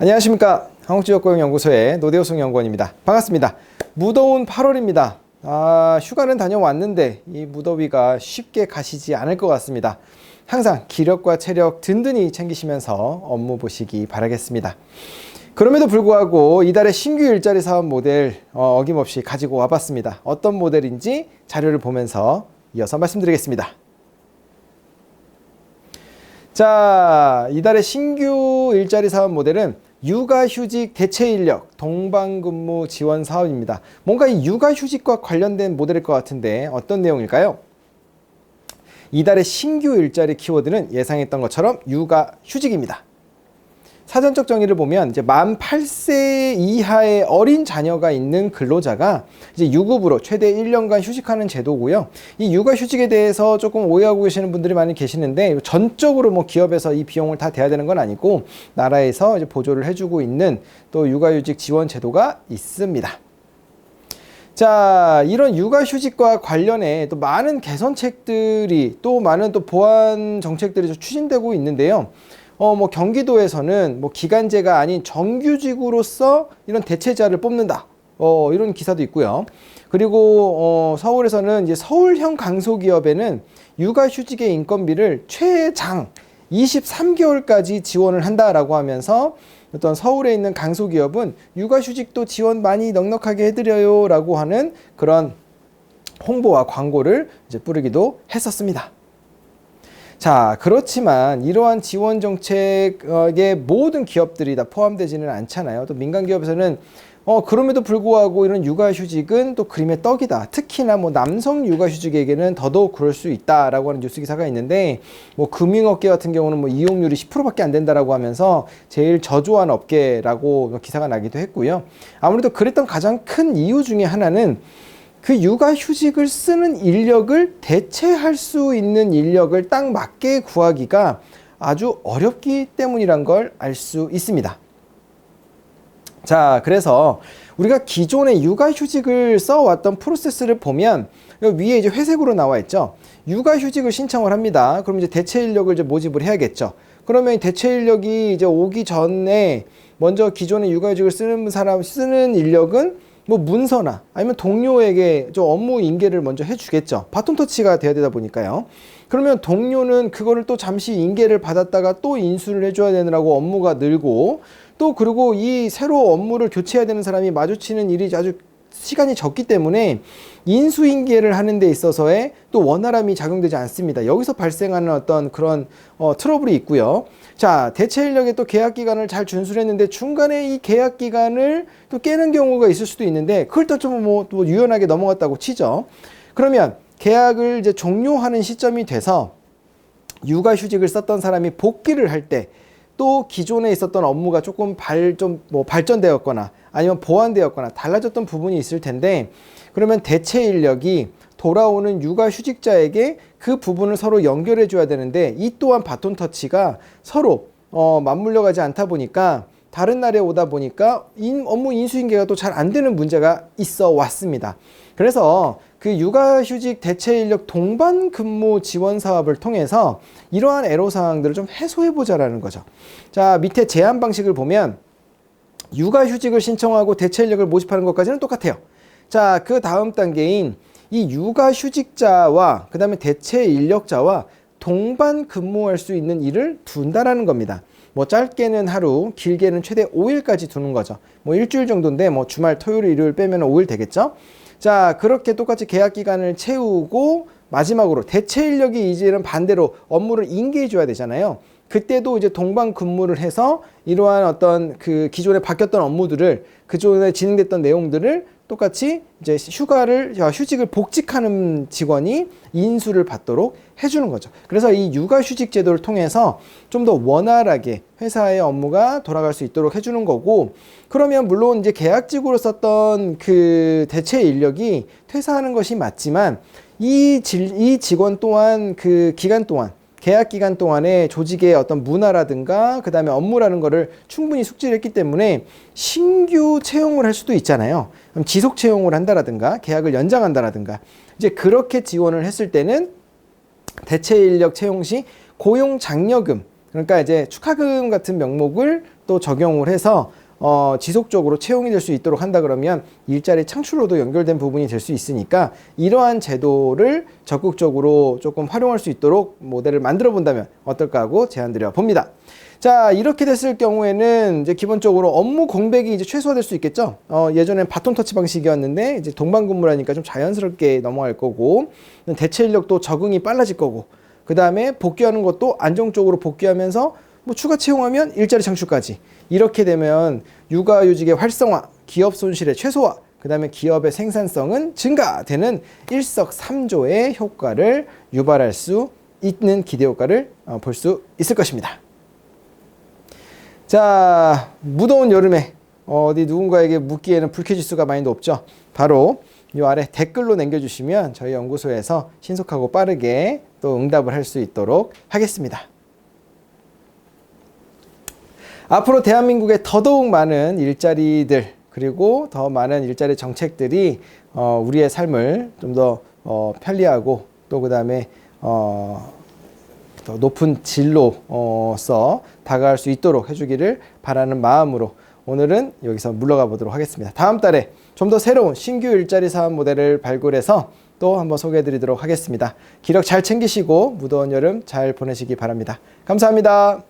안녕하십니까 한국지역고용연구소의 노대호승 연구원입니다. 반갑습니다. 무더운 8월입니다. 아, 휴가는 다녀왔는데 이 무더위가 쉽게 가시지 않을 것 같습니다. 항상 기력과 체력 든든히 챙기시면서 업무 보시기 바라겠습니다. 그럼에도 불구하고 이달의 신규 일자리 사업 모델 어, 어김없이 가지고 와봤습니다. 어떤 모델인지 자료를 보면서 이어서 말씀드리겠습니다. 자, 이달의 신규 일자리 사업 모델은 육아휴직 대체 인력 동반근무 지원 사업입니다. 뭔가 이 육아휴직과 관련된 모델일 것 같은데 어떤 내용일까요? 이달의 신규 일자리 키워드는 예상했던 것처럼 육아휴직입니다. 사전적 정의를 보면 이제 만 8세 이하의 어린 자녀가 있는 근로자가 이제 유급으로 최대 1년간 휴직하는 제도고요. 이 육아 휴직에 대해서 조금 오해하고 계시는 분들이 많이 계시는데 전적으로 뭐 기업에서 이 비용을 다 대야 되는 건 아니고 나라에서 이제 보조를 해주고 있는 또 육아 휴직 지원 제도가 있습니다. 자, 이런 육아휴직과 관련해 또 많은 개선책들이 또 많은 또 보완 정책들이 추진되고 있는데요. 어, 뭐 경기도에서는 뭐 기간제가 아닌 정규직으로서 이런 대체자를 뽑는다. 어, 이런 기사도 있고요. 그리고 어, 서울에서는 이제 서울형 강소기업에는 육아휴직의 인건비를 최장 23개월까지 지원을 한다라고 하면서 어떤 서울에 있는 강소기업은 육아휴직도 지원 많이 넉넉하게 해드려요라고 하는 그런 홍보와 광고를 이제 뿌리기도 했었습니다. 자, 그렇지만 이러한 지원 정책에 모든 기업들이 다 포함되지는 않잖아요. 또 민간 기업에서는 어, 그럼에도 불구하고 이런 육아휴직은 또 그림의 떡이다. 특히나 뭐 남성 육아휴직에게는 더더욱 그럴 수 있다라고 하는 뉴스 기사가 있는데 뭐 금융업계 같은 경우는 뭐 이용률이 10%밖에 안 된다라고 하면서 제일 저조한 업계라고 기사가 나기도 했고요. 아무래도 그랬던 가장 큰 이유 중에 하나는 그 육아휴직을 쓰는 인력을 대체할 수 있는 인력을 딱 맞게 구하기가 아주 어렵기 때문이란 걸 알 수 있습니다. 자, 그래서 우리가 기존의 육아휴직을 써왔던 프로세스를 보면 위에 이제 회색으로 나와 있죠. 육아휴직을 신청을 합니다. 그럼 이제 대체 인력을 이제 모집을 해야겠죠. 그러면 대체 인력이 이제 오기 전에 먼저 기존의 육아휴직을 쓰는 사람 쓰는 인력은 뭐 문서나 아니면 동료에게 좀 업무 인계를 먼저 해주겠죠. 바톤 터치가 돼야 되다 보니까요. 그러면 동료는 그거를 또 잠시 인계를 받았다가 또 인수를 해줘야 되느라고 업무가 늘고 또 그리고 이 새로 업무를 교체해야 되는 사람이 마주치는 일이 아주 시간이 적기 때문에 인수인계를 하는 데 있어서의 또 원활함이 작용되지 않습니다. 여기서 발생하는 어떤 그런 어, 트러블이 있고요. 자, 대체 인력의 또 계약 기간을 잘 준수했는데 중간에 이 계약 기간을 또 깨는 경우가 있을 수도 있는데 그걸 또 좀 뭐 또 유연하게 넘어갔다고 치죠. 그러면 계약을 이제 종료하는 시점이 돼서 육아휴직을 썼던 사람이 복귀를 할때 또 기존에 있었던 업무가 조금 발 좀 뭐 발전되었거나 아니면 보완되었거나 달라졌던 부분이 있을 텐데 그러면 대체 인력이 돌아오는 육아휴직자에게 그 부분을 서로 연결해 줘야 되는데 이 또한 바톤 터치가 서로 어, 맞물려 가지 않다 보니까 다른 날에 오다 보니까 인, 업무 인수인계가 또 잘 안 되는 문제가 있어 왔습니다. 그래서 그 육아휴직 대체 인력 동반 근무 지원 사업을 통해서 이러한 애로 사항들을 좀 해소해 보자라는 거죠. 자, 밑에 제한 방식을 보면 육아휴직을 신청하고 대체 인력을 모집하는 것까지는 똑같아요. 자, 그 다음 단계인 이 육아휴직자와 그 다음에 대체 인력자와 동반 근무할 수 있는 일을 둔다라는 겁니다. 뭐 짧게는 하루, 길게는 최대 5일까지 두는 거죠. 뭐 일주일 정도인데 뭐 주말 토요일 일요일 빼면 5일 되겠죠. 자, 그렇게 똑같이 계약 기간을 채우고 마지막으로 대체 인력이 이제는 반대로 업무를 인계해 줘야 되잖아요. 그때도 이제 동반 근무를 해서 이러한 어떤 그 기존에 바뀌었던 업무들을 그전에 진행됐던 내용들을 똑같이 이제 휴가를 휴직을 복직하는 직원이 인수를 받도록 해주는 거죠. 그래서 이 육아휴직 제도를 통해서 좀 더 원활하게 회사의 업무가 돌아갈 수 있도록 해주는 거고 그러면 물론 이제 계약직으로 썼던 그 대체 인력이 퇴사하는 것이 맞지만 이, 질, 이 직원 또한 그 기간 동안 계약 기간 동안에 조직의 어떤 문화라든가 그 다음에 업무라는 거를 충분히 숙지를 했기 때문에 신규 채용을 할 수도 있잖아요. 그럼 지속 채용을 한다라든가 계약을 연장한다라든가 이제 그렇게 지원을 했을 때는 대체 인력 채용 시 고용 장려금 그러니까 이제 축하금 같은 명목을 또 적용을 해서 어, 지속적으로 채용이 될 수 있도록 한다 그러면 일자리 창출로도 연결된 부분이 될 수 있으니까 이러한 제도를 적극적으로 조금 활용할 수 있도록 모델을 만들어 본다면 어떨까 하고 제안 드려 봅니다. 자, 이렇게 됐을 경우에는 이제 기본적으로 업무 공백이 이제 최소화될 수 있겠죠. 어, 예전엔 바톤 터치 방식이었는데 이제 동반 근무라니까 좀 자연스럽게 넘어갈 거고 대체 인력도 적응이 빨라질 거고 그 다음에 복귀하는 것도 안정적으로 복귀하면서 뭐 추가 채용하면 일자리 창출까지 이렇게 되면 육아휴직의 활성화, 기업 손실의 최소화, 그 다음에 기업의 생산성은 증가되는 일석삼조의 효과를 유발할 수 있는 기대 효과를 어, 볼수 있을 것입니다. 자, 무더운 여름에 어디 누군가에게 묻기에는 불쾌지수가 많이 높죠. 바로 이 아래 댓글로 남겨주시면 저희 연구소에서 신속하고 빠르게 또 응답을 할 수 있도록 하겠습니다. 앞으로 대한민국에 더더욱 많은 일자리들 그리고 더 많은 일자리 정책들이 어, 우리의 삶을 좀 더 어, 편리하고 또 그다음에 어, 더 높은 진로서 다가갈 수 있도록 해주기를 바라는 마음으로 오늘은 여기서 물러가 보도록 하겠습니다. 다음 달에 좀 더 새로운 신규 일자리 사업 모델을 발굴해서 또 한번 소개해 드리도록 하겠습니다. 기력 잘 챙기시고 무더운 여름 잘 보내시기 바랍니다. 감사합니다.